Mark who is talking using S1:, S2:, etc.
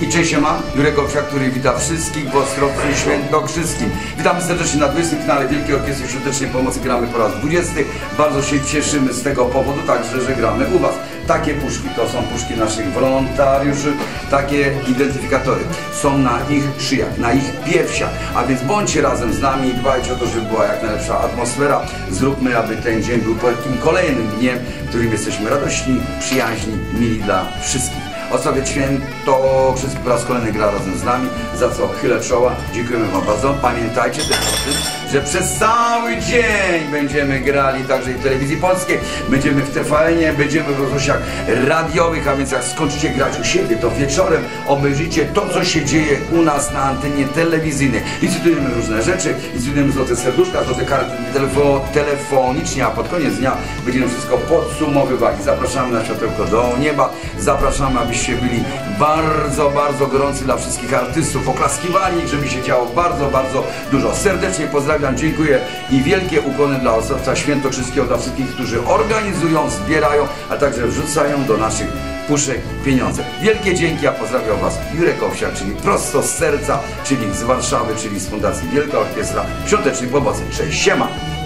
S1: I cześć ma Jurek Owsiak, który wita wszystkich w Ostrowcu Świętokrzyskim. Witamy serdecznie na 20. kanale Wielkiej Orkiestry Świątecznej Pomocy. Gramy po raz 20. Bardzo się cieszymy z tego powodu, także, że gramy u Was. Takie puszki to są puszki naszych wolontariuszy, takie identyfikatory są na ich szyjach, na ich piersiach. A więc bądźcie razem z nami i dbajcie o to, żeby była jak najlepsza atmosfera. Zróbmy, aby ten dzień był takim kolejnym dniem, w którym jesteśmy radośni, przyjaźni, mili dla wszystkich. Osławiać święto wszystkich po raz kolejny gra razem z nami, za co chylę czoła. Dziękujemy Wam bardzo. Pamiętajcie też o tym, że przez cały dzień będziemy grali także i w telewizji polskiej, będziemy w TVN-ie, będziemy w rozgłosiach radiowych, a więc jak skończycie grać u siebie, to wieczorem obejrzycie to, co się dzieje u nas na antenie telewizyjnej. Licytujemy różne rzeczy, licytujemy złote serduszka, złote karty telefo telefonicznie, a pod koniec dnia będziemy wszystko podsumowywali. Zapraszamy na światełko do nieba, zapraszamy, byli bardzo, bardzo gorący dla wszystkich artystów, oklaskiwali, żeby się działo bardzo, bardzo dużo. Serdecznie pozdrawiam, dziękuję i wielkie ukłony dla Ostrowca Świętokrzyskiego, dla wszystkich, którzy organizują, zbierają, a także wrzucają do naszych puszek pieniądze. Wielkie dzięki, a pozdrawiam Was Jurek Owsiak, czyli prosto z serca, czyli z Warszawy, czyli z Fundacji Wielka Orkiestra Świątecznej Pomocy. Cześć, siema!